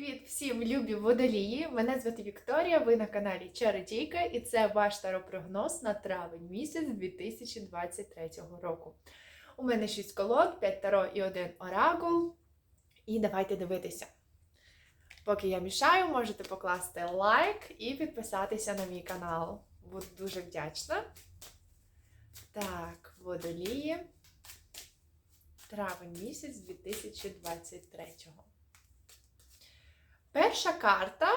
Привіт всім любі водолії! Мене звати Вікторія. Ви на каналі Чародійка, і це ваш таропрогноз на травень місяць 2023 року. У мене 6 колод, 5 таро і 1 оракул. І давайте дивитися. Поки я мішаю, можете покласти лайк і підписатися на мій канал. Буду дуже вдячна. Так, водолії. Травень місяць 2023. Перша карта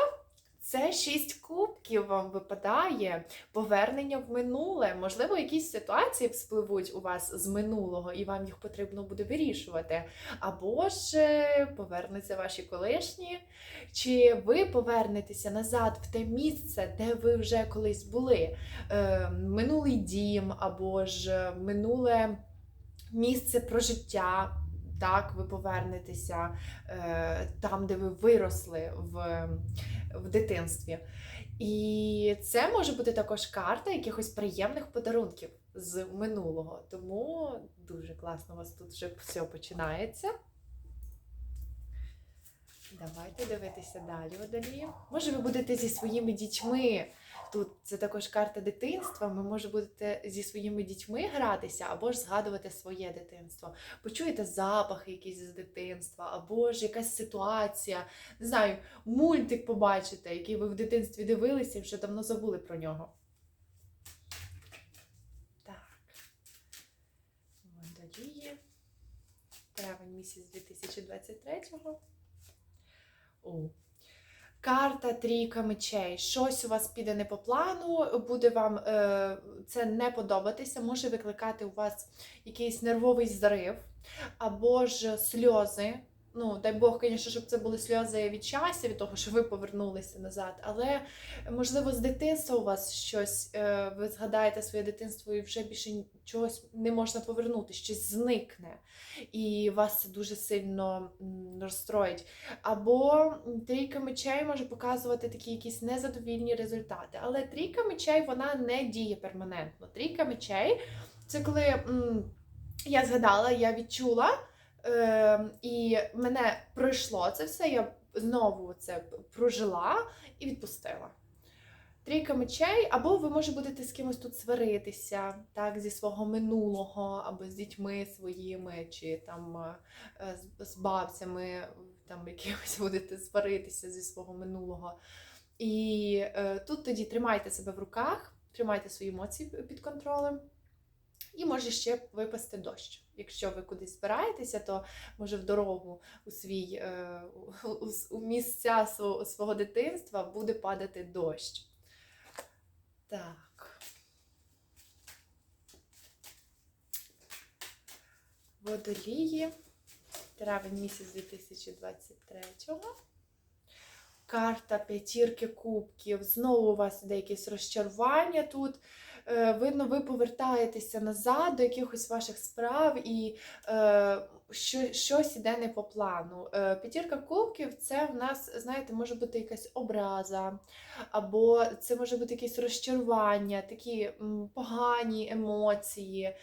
це шість кубків вам випадає повернення в минуле. Можливо, якісь ситуації вспливуть у вас з минулого, і вам їх потрібно буде вирішувати. Або ж е, повернуться ваші колишні, чи ви повернетеся назад в те місце, де ви вже колись були. Е, Минулий дім, або ж минуле місце прожиття. Так, ви повернетеся е, там, де ви виросли в, в дитинстві. І це може бути також карта якихось приємних подарунків з минулого. Тому дуже класно у вас тут вже все починається. Давайте дивитися далі, водолії. Може, ви будете зі своїми дітьми. Тут це також карта дитинства. Ви може будете зі своїми дітьми гратися, або ж згадувати своє дитинство. Почуєте запахи якісь з дитинства, або ж якась ситуація. Не знаю, мультик побачите, який ви в дитинстві дивилися і вже давно забули про нього. Так. Водолії. Травень місяць 2023-го. О. Карта трійка мечей. Щось у вас піде не по плану, буде вам е, це не подобатися, може викликати у вас якийсь нервовий зрив, або ж сльози. Ну, дай Бог, звісно, щоб це були сльози від щастя, від того, що ви повернулися назад. Але, можливо, з дитинства у вас щось, е, ви згадаєте своє дитинство і вже більше чогось не можна повернути, щось зникне. І вас це дуже сильно розстроїть. Або трійка мечей може показувати такі якісь незадовільні результати. Але трійка мечей вона не діє перманентно. Трійка мечей це коли я згадала, я відчула. Е, і мене пройшло це все, я знову це прожила і відпустила. Трійка мечей, або ви може будете з кимось тут сваритися, так, зі свого минулого, або з дітьми своїми, чи там е, з, з бабцями, там якимось будете сваритися зі свого минулого. І е, тут тоді тримайте себе в руках, тримайте свої емоції під контролем. І може ще випасти дощ. Якщо ви кудись збираєтеся, то може в дорогу у свій е, у, місця свого дитинства буде падати дощ. Так. Водолії. Травень місяць 2023-го. Карта п'ятірки кубків. Знову у вас іде якесь розчарування тут. Е, видно, ви повертаєтеся назад до якихось ваших справ і е, що, щось іде не по плану. Е, п'ятірка кубків це в нас, знаєте, може бути якась образа, або це може бути якесь розчарування, такі погані емоції,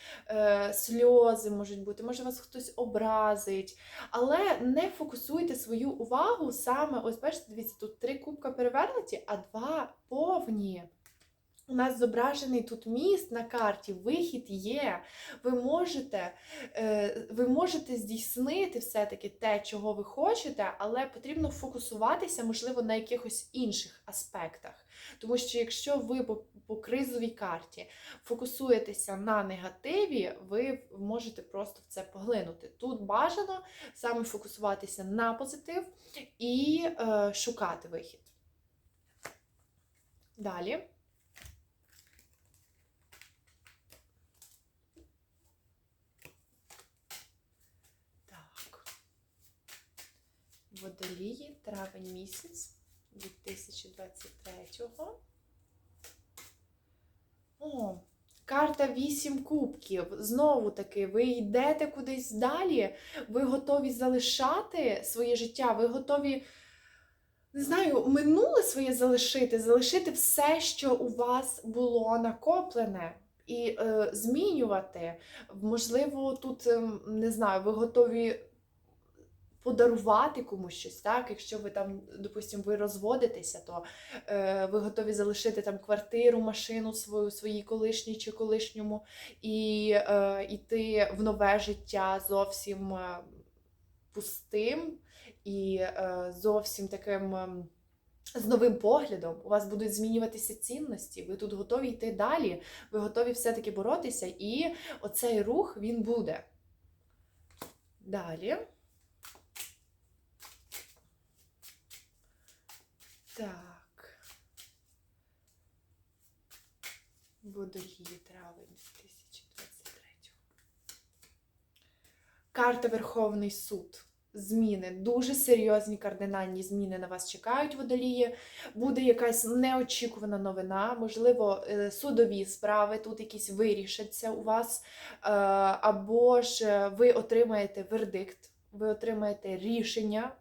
сльози можуть бути, може вас хтось образить. Але не фокусуйте свою увагу саме, ось бачите, дивіться, тут три кубка перевернуті, а два повні. У нас зображений тут міст на карті, вихід є. Ви можете е, ви можете здійснити все-таки те, чого ви хочете, але потрібно фокусуватися, можливо, на якихось інших аспектах. Тому що якщо ви по, кризовій карті фокусуєтеся на негативі, ви можете просто в це поглинути. Тут бажано саме фокусуватися на позитив і е, шукати вихід. Далі. Водолії, травень місяць 2023-го. О, карта 8 кубків. Знову таки, ви йдете кудись далі, ви готові залишати своє життя, ви готові, не знаю, минуле своє залишити, залишити все, що у вас було накоплене. І е, змінювати. Можливо, тут, ем, не знаю, ви готові подарувати комусь щось, так? Якщо ви там, допустимо, ви розводитеся, то е, ви готові залишити там квартиру, машину свою, своїй колишній чи колишньому, і е, йти в нове життя зовсім е, пустим і е, зовсім таким. ем, з новим поглядом у вас будуть змінюватися цінності, ви тут готові йти далі, ви готові все-таки боротися, і оцей рух він буде. Далі. Так. Водолії травень 2023. Карта Верховний суд. Зміни, дуже серйозні кардинальні зміни на вас чекають водолії. Буде якась неочікувана новина, можливо, е, судові справи тут якісь вирішаться у вас, е, або ж е, ви отримаєте вердикт, ви отримаєте рішення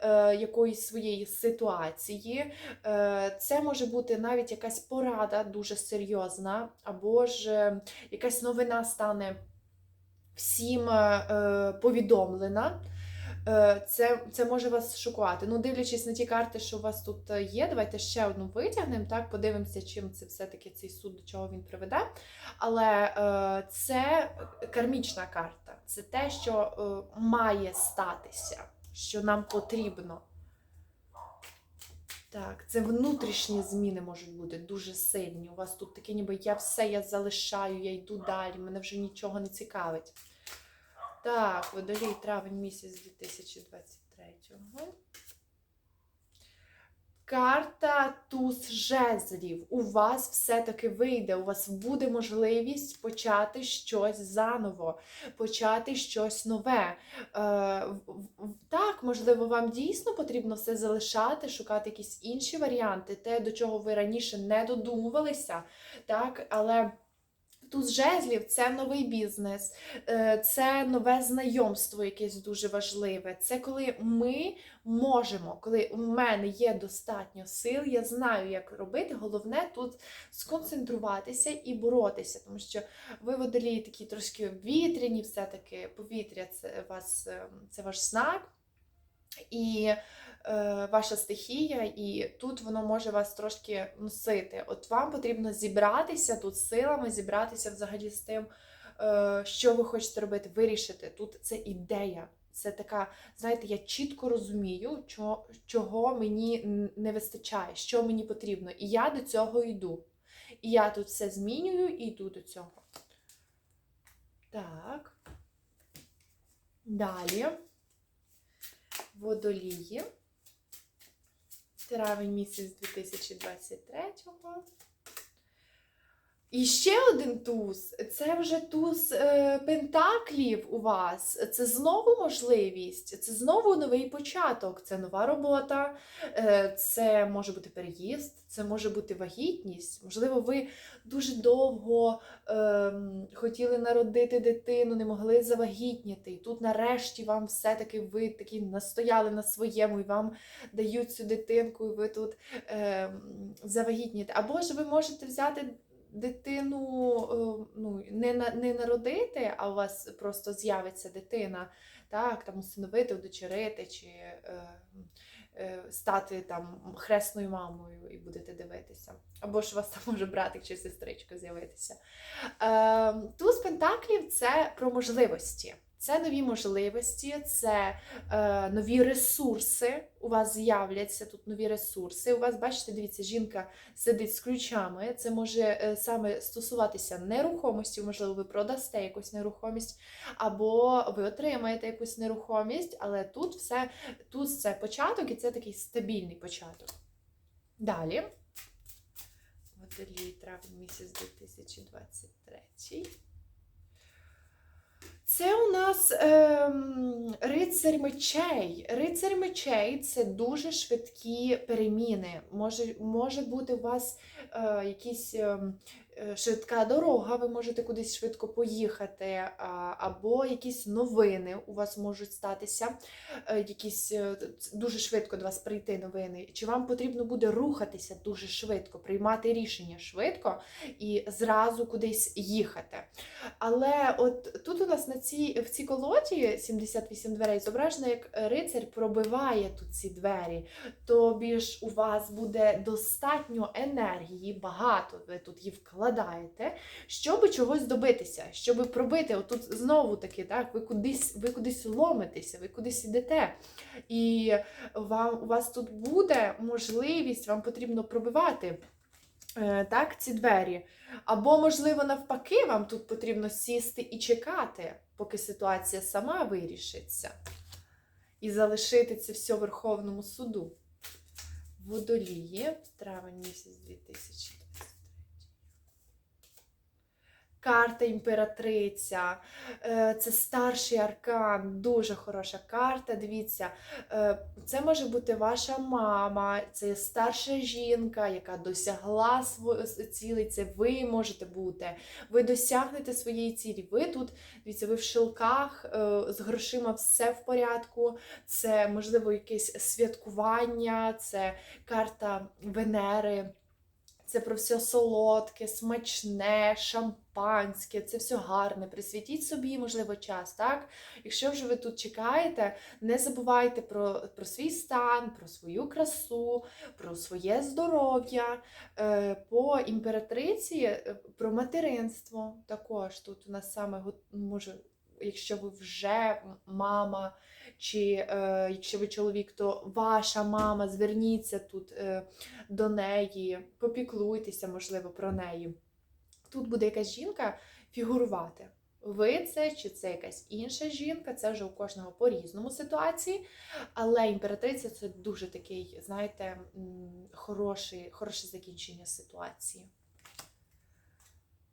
е, якоїсь своєї ситуації. Е, Це може бути навіть якась порада дуже серйозна, або ж е, якась новина стане всім е, е, повідомлена. Е, Це, це може вас шокувати. Ну, дивлячись на ті карти, що у вас тут є, давайте ще одну витягнемо, так, подивимося, чим це все-таки цей суд, до чого він приведе. Але е, це кармічна карта, це те, що е, має статися, що нам потрібно. Так, це внутрішні зміни можуть бути дуже сильні. У вас тут таке, ніби я все, я залишаю, я йду далі, мене вже нічого не цікавить. Так, водолій травень місяць 2023. Карта туз жезлів. У вас все-таки вийде, у вас буде можливість почати щось заново, почати щось нове. Е, так, можливо, вам дійсно потрібно все залишати, шукати якісь інші варіанти, те, до чого ви раніше не додумувалися. Так, але. Туз жезлів це новий бізнес, е, це нове знайомство, якесь дуже важливе. Це коли ми можемо, коли у мене є достатньо сил, я знаю, як робити. Головне тут сконцентруватися і боротися, тому що ви водолії такі трошки вітряні, все-таки повітря це вас е, це ваш знак. І ваша стихія, і тут воно може вас трошки носити. От вам потрібно зібратися тут силами, зібратися взагалі з тим, е, що ви хочете робити, вирішити. Тут це ідея. Це така, знаєте, я чітко розумію, чого, чого мені не вистачає, що мені потрібно. І я до цього йду. І я тут все змінюю і йду до цього. Так. Далі. Водолії. Травень місяць 2023-го. І ще один туз. Це вже туз е, пентаклів у вас. Це знову можливість, це знову новий початок, це нова робота, е, це може бути переїзд, це може бути вагітність. Можливо, ви дуже довго ем, хотіли народити дитину, не могли завагітніти. І тут нарешті вам все-таки ви такі настояли на своєму, і вам дають цю дитинку, і ви тут ем, завагітніте. Або ж ви можете взяти дитину, е, ну, не, не народити, а у вас просто з'явиться дитина, так, там усиновити, удочерити, чи е, е, стати там хресною мамою і будете дивитися. Або ж у вас там може братик чи сестричка з'явитися. Е, туз Пентаклів це про можливості. Це нові можливості, це е, нові ресурси. У вас з'являться тут нові ресурси. У вас, бачите, дивіться, жінка сидить з ключами. Це може е, саме стосуватися нерухомості, можливо, ви продасте якусь нерухомість, або ви отримаєте якусь нерухомість, але тут все тут це початок і це такий стабільний початок. Далі. Водолій травень місяць 2023. Це у нас ем, рицарь мечей. Рицарь мечей це дуже швидкі переміни. Може, може бути у вас е, якісь е, швидка дорога, ви можете кудись швидко поїхати, або якісь новини у вас можуть статися, е, якісь е, дуже швидко до вас прийти новини. Чи вам потрібно буде рухатися дуже швидко, приймати рішення швидко і зразу кудись їхати. Але от тут у нас на цій, в цій колоді 78 дверей зображено, як рицар пробиває тут ці двері. Тобі ж у вас буде достатньо енергії, багато ви тут її вкладаєте, щоб чогось добитися, щоб пробити. Отут знову таки, так, ви кудись, ви кудись ломитеся, ви кудись ідете. І вам, у вас тут буде можливість, вам потрібно пробивати. е, Так, ці двері. Або, можливо, навпаки, вам тут потрібно сісти і чекати, поки ситуація сама вирішиться, і залишити це все Верховному суду. Водолії, травень місяць 2023. Карта імператриця. Е, Це старший аркан, дуже хороша карта. Дивіться, е, це може бути ваша мама, це старша жінка, яка досягла цілей. Це ви можете бути. Ви досягнете своєї цілі. Ви тут, дивіться, ви в шелках, е, з грошима все в порядку. Це можливо якесь святкування, це карта Венери. Це про все солодке, смачне, шампанське, це все гарне. Присвятіть собі, можливо, час, так? Якщо вже ви тут чекаєте, не забувайте про, про свій стан, про свою красу, про своє здоров'я. Е, По імператриці е, про материнство також. Тут у нас саме може, якщо ви вже мама, чи е, якщо ви чоловік, то ваша мама, зверніться тут е, до неї, попіклуйтеся, можливо, про неї. Тут буде якась жінка фігурувати. Ви це чи це якась інша жінка, це вже у кожного по-різному ситуації. Але імператриця це дуже такий, знаєте, хороший, хороше закінчення ситуації.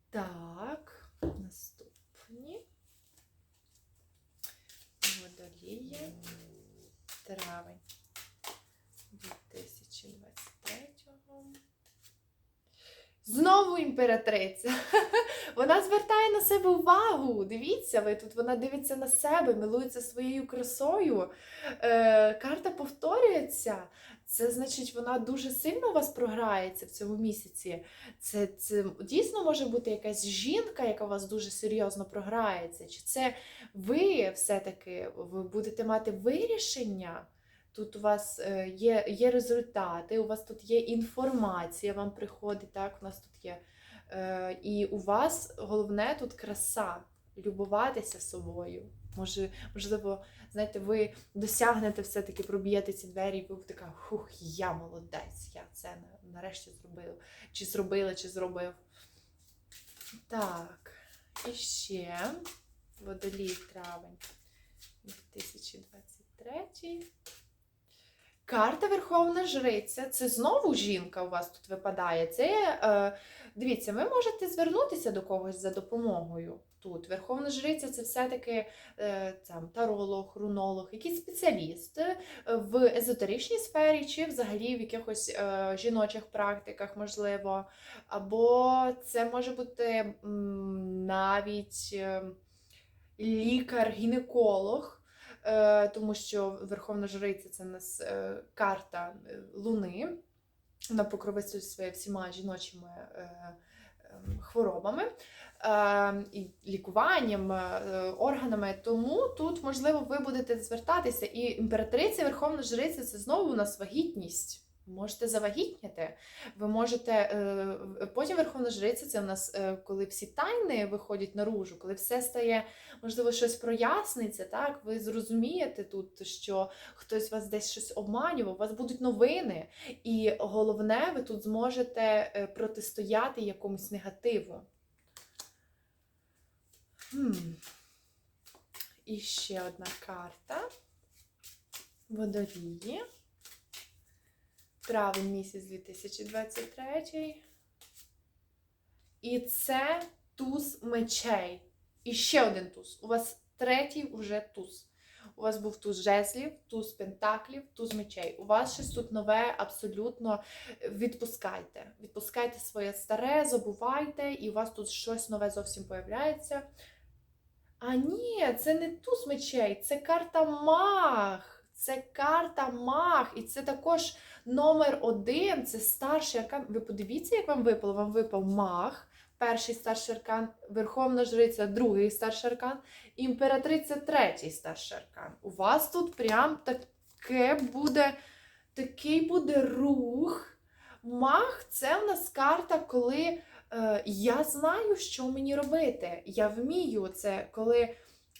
Так, наступні. Водолії. Травень 2023. Знову імператриця. Вона звертає на себе увагу. Дивіться, ви тут вона дивиться на себе, милується своєю красою. Е, карта повторюється. Це значить, вона дуже сильно у вас програється в цьому місяці. Це, це дійсно може бути якась жінка, яка у вас дуже серйозно програється. Чи це ви все-таки ви будете мати вирішення? Тут у вас е, є, є результати, у вас тут є інформація, вам приходить, так, у нас тут є. Е, І у вас головне тут краса, любуватися собою. Може, можливо, знаєте, ви досягнете все-таки, проб'єте ці двері, і ви така, хух, я молодець, я це нарешті зробив. Чи зробила, чи зробив. Так, і ще водолій травень 2023. Карта Верховна Жриця. Це знову жінка у вас тут випадає. Це, е, дивіться, ви можете звернутися до когось за допомогою. Тут Верховна Жриця це все-таки е, там, таролог, рунолог, якийсь спеціаліст е, в езотеричній сфері, чи взагалі в якихось е, жіночих практиках, можливо. Або це може бути навіть лікар-гінеколог. Тому що Верховна Жриця це у нас карта Луни. Вона покровительствує всіма жіночими ем, хворобами і лікуванням, е, органами. Тому тут, можливо, ви будете звертатися. І імператриця, Верховна Жриця це знову у нас вагітність. Можете завагітняти, ви можете е, потім Верховна Жриця це у нас е, коли всі тайни виходять наружу, коли все стає, можливо, щось проясниться. Так, ви зрозумієте тут, що хтось вас десь щось обманював, у вас будуть новини, і головне, ви тут зможете протистояти якомусь негативу. І ще одна карта. Водолії. Травень місяць 2023. І це туз мечей. І ще один туз. У вас третій уже туз. У вас був туз жезлів, туз пентаклів, туз мечей. У вас щось тут нове, абсолютно відпускайте. Відпускайте своє старе, забувайте, і у вас тут щось нове зовсім появляється. А ні, це не туз мечей, це карта маг. Це карта маг. І це також номер один. Це старший аркан. Ви подивіться, як вам випало. Вам випав маг, перший старший аркан, Верховна Жриця, другий старший аркан, імператриця, третій старший аркан. У вас тут прям таке буде, такий буде рух. Маг це в нас карта, коли я знаю, що мені робити. Я вмію це, коли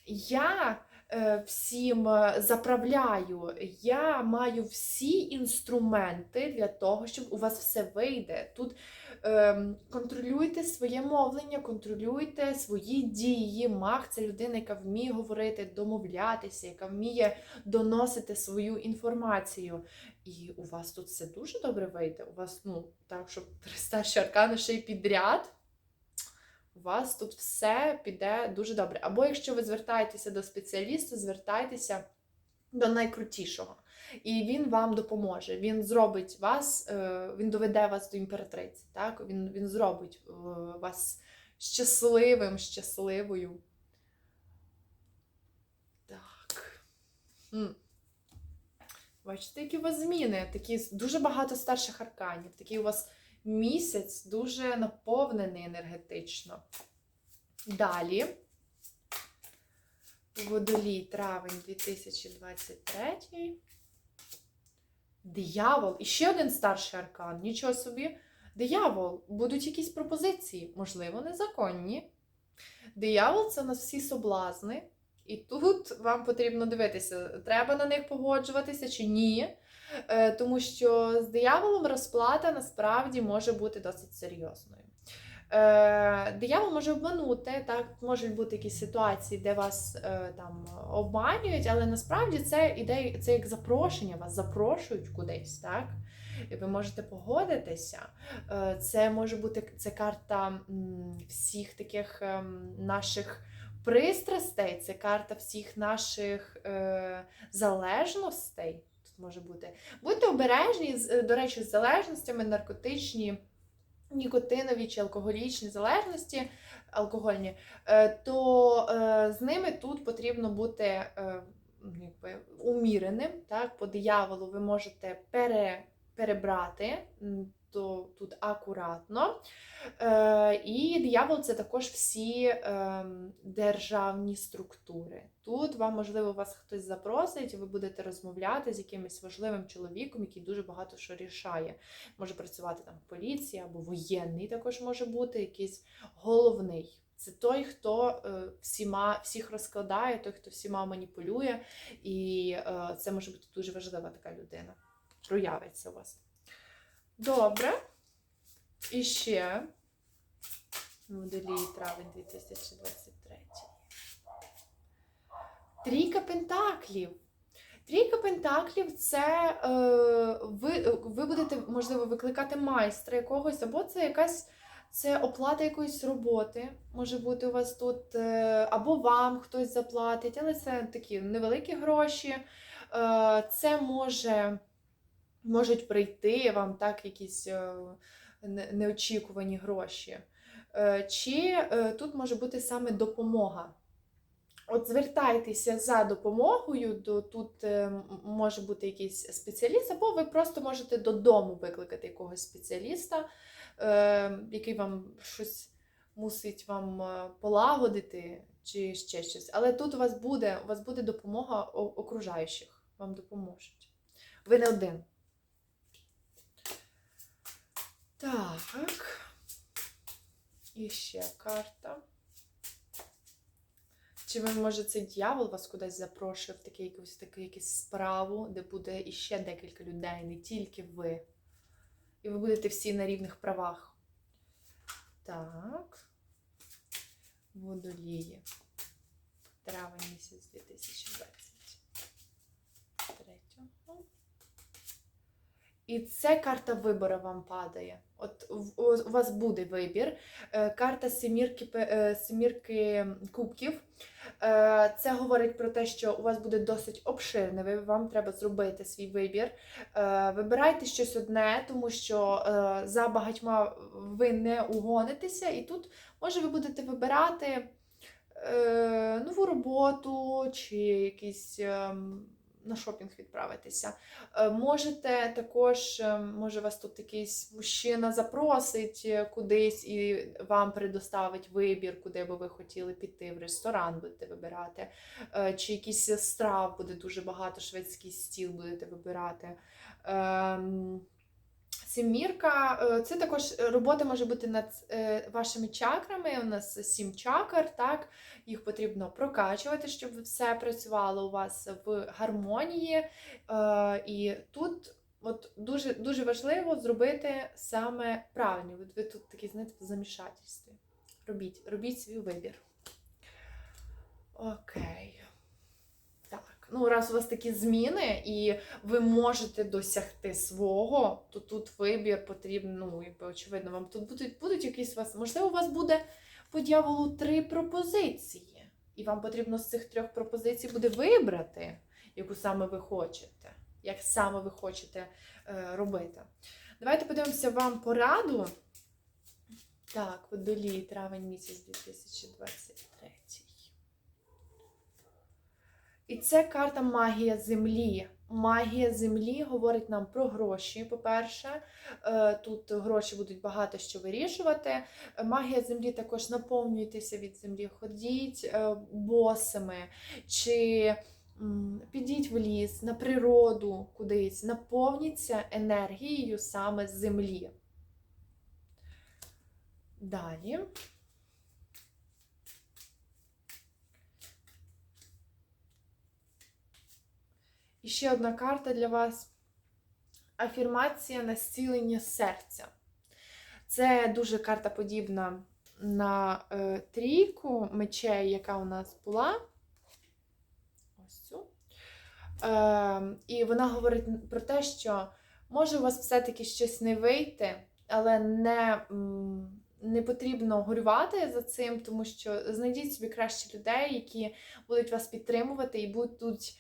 я е, всім е, заправляю, я маю всі інструменти для того, щоб у вас все вийде. Тут ем, контролюйте своє мовлення, контролюйте свої дії. Маг це людина, яка вміє говорити, домовлятися, яка вміє доносити свою інформацію. І у вас тут все дуже добре вийде. У вас, ну, так, щоб три старші аркани ще й підряд. У вас тут все піде дуже добре. Або якщо ви звертаєтеся до спеціаліста, звертайтеся до найкрутішого. І він вам допоможе. Він зробить вас, е, він доведе вас до імператриці. Так? Він, він зробить е, вас щасливим, щасливою. Так. Бачите, які у вас зміни? Такі дуже багато старших арканів. Такий у вас місяць дуже наповнений енергетично. Далі. Водолій, травень 2023. Диявол. І ще один старший аркан. Нічого собі. Диявол. Будуть якісь пропозиції, можливо, незаконні. Диявол це у нас всі соблазни. І тут вам потрібно дивитися, треба на них погоджуватися чи ні. Е, Тому що з дияволом розплата насправді може бути досить серйозною. Е, диявол може обманути, так, можуть бути якісь ситуації, де вас е, там обманюють, але насправді це іде це як запрошення, вас запрошують кудись, так? І ви можете погодитися. Це може бути це карта всіх таких ем, наших пристрастей, це карта всіх наших е, залежностей. Тут може бути. Будьте обережні, е, до речі, з залежностями наркотичні, нікотинові чи алкоголічні залежності, алкогольні, е, то е, з ними тут потрібно бути е, якби, уміреним. Так? По дияволу ви можете пере, перебрати. М, То тут акуратно. Е, і диявол це також всі е, державні структури. Тут вам, можливо, вас хтось запросить, ви будете розмовляти з якимось важливим чоловіком, який дуже багато що рішає. Може працювати там поліція або воєнний також може бути, якийсь головний. Це той, хто е, всіма, всіх розкладає, той, хто всіма маніпулює, і е, це може бути дуже важлива така людина. Проявиться у вас. Добре. І ще Водолій травень 2023. Трійка пентаклів. Трійка пентаклів це е, ви, ви будете, можливо, викликати майстра якогось, або це якась це оплата якоїсь роботи. Може бути у вас тут, е, або вам хтось заплатить, але це такі невеликі гроші. Е, це може, можуть прийти вам так якісь е, неочікувані гроші. Е, Чи е, тут може бути саме допомога? От звертайтеся за допомогою, до тут може бути якийсь спеціаліст, або ви просто можете додому викликати якогось спеціаліста, який вам щось мусить вам полагодити, чи ще щось. Але тут у вас буде, у вас буде допомога окружаючих, вам допоможуть. Ви не один. Так. І ще карта. Чи ви, може, цей дьявол вас кудись запрошує в таку якусь таку якусь справу, де буде іще декілька людей, не тільки ви. І ви будете всі на рівних правах. Так. Водолії. Травень місяць 2023. І це карта вибору вам падає. От у вас буде вибір. Е, Карта семірки, е, семірки кубків. Е, Це говорить про те, що у вас буде досить обширний вам треба зробити свій вибір. Вибирайте щось одне, тому що за багатьма ви не угонитеся, і тут може ви будете вибирати нову роботу чи якийсь ем, на шопінг відправитися. Е, Можете також, е, може вас тут якийсь мужчина запросить е, кудись і вам предоставить вибір, куди би ви хотіли піти, в ресторан будете вибирати, чи якийсь страв буде дуже багато, шведський стіл будете вибирати. Ем, Сімірка, е, це також робота може бути над е, вашими чакрами. У нас сім чакр, так? Їх потрібно прокачувати, щоб все працювало у вас в гармонії. Е, І тут от дуже, дуже важливо зробити саме правильно. Ви тут такі, знаєте, в замішательстві. Робіть, робіть свій вибір. Окей. Ну раз у вас такі зміни, і ви можете досягти свого, то тут вибір потрібен, ну, якби очевидно, вам тут будуть, будуть якісь у вас, можливо, у вас буде по дьяволу три пропозиції. І вам потрібно з цих трьох пропозицій буде вибрати, яку саме ви хочете, як саме ви хочете е, робити. Давайте подивимося вам пораду. Так, водолій, травень місяць 2023. І це карта магія землі. Магія землі говорить нам про гроші. По-перше, Е, тут гроші будуть багато що вирішувати. Магія землі також наповнюйтеся від землі, ходіть е, босами, чи підіть в ліс, на природу кудись, наповніться енергією саме землі. Далі. І ще одна карта для вас. Афірмація на зцілення серця. Це дуже карта подібна на е, трійку мечей, яка у нас була. Ось цю. Е, і вона говорить про те, що може у вас все-таки щось не вийти, але не, не потрібно горювати за цим, тому що знайдіть собі краще людей, які будуть вас підтримувати і будуть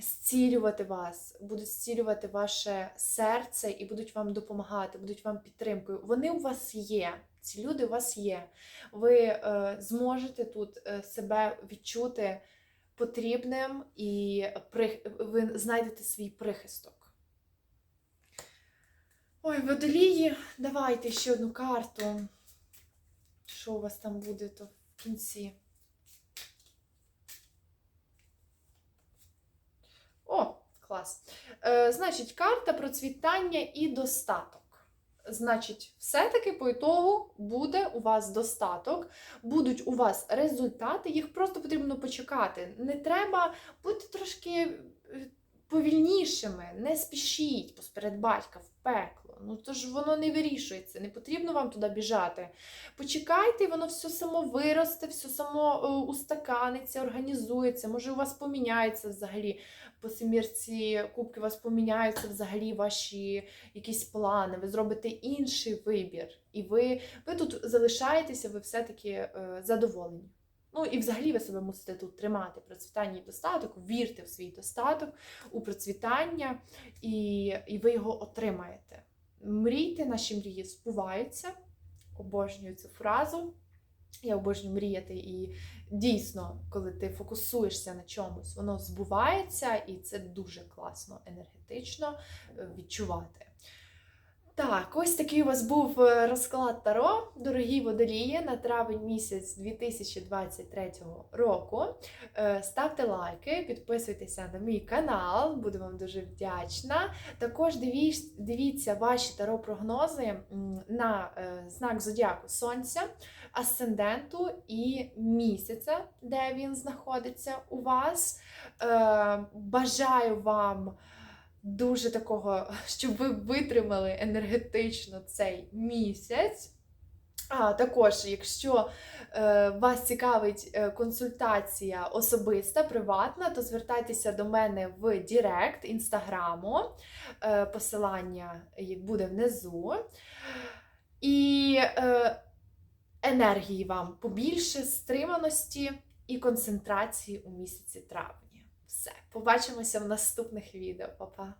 зцілювати вас, будуть зцілювати ваше серце і будуть вам допомагати, будуть вам підтримкою. Вони у вас є. Ці люди у вас є. Ви е, зможете тут е, себе відчути потрібним і при... ви знайдете свій прихисток. Ой, водолії, давайте ще одну карту. Що у вас там буде то в кінці? О, клас. Е, значить, карта процвітання і достаток. Значить, все-таки по ітогу буде у вас достаток, будуть у вас результати, їх просто потрібно почекати. Не треба бути трошки е, повільнішими, не спішіть посеред батька в пекло. Ну то ж воно не вирішується, не потрібно вам туди біжати. Почекайте, воно все само виросте, все само е, устаканиться, організується, може у вас поміняється взагалі по семірці кубки у вас поміняються взагалі ваші якісь плани, ви зробите інший вибір, і ви, ви тут залишаєтеся, ви все-таки е, задоволені. Ну і взагалі ви себе мусите тут тримати процвітання і достаток, вірте в свій достаток, у процвітання, і, і ви його отримаєте. Мрійте, наші мрії збуваються. Обожнюю цю фразу. Я обожнюю мріяти і дійсно, коли ти фокусуєшся на чомусь, воно збувається, і це дуже класно енергетично е, відчувати. Так, ось такий у вас був е, розклад Таро, дорогі водолії, на травень місяць 2023 року. Е, Ставте лайки, підписуйтеся на мій канал, буду вам дуже вдячна. Також дивіться ваші таро-прогнози на е, знак зодіаку Сонця, асценденту і місяця, де він знаходиться у вас. Бажаю вам дуже такого, щоб ви витримали енергетично цей місяць. А також, якщо е, вас цікавить е, консультація особиста, приватна, то звертайтеся до мене в Директ інстаграму. Е, посилання буде внизу. І е, енергії вам побільше, стриманості і концентрації у місяці травні. Все, побачимося в наступних відео. Па-па!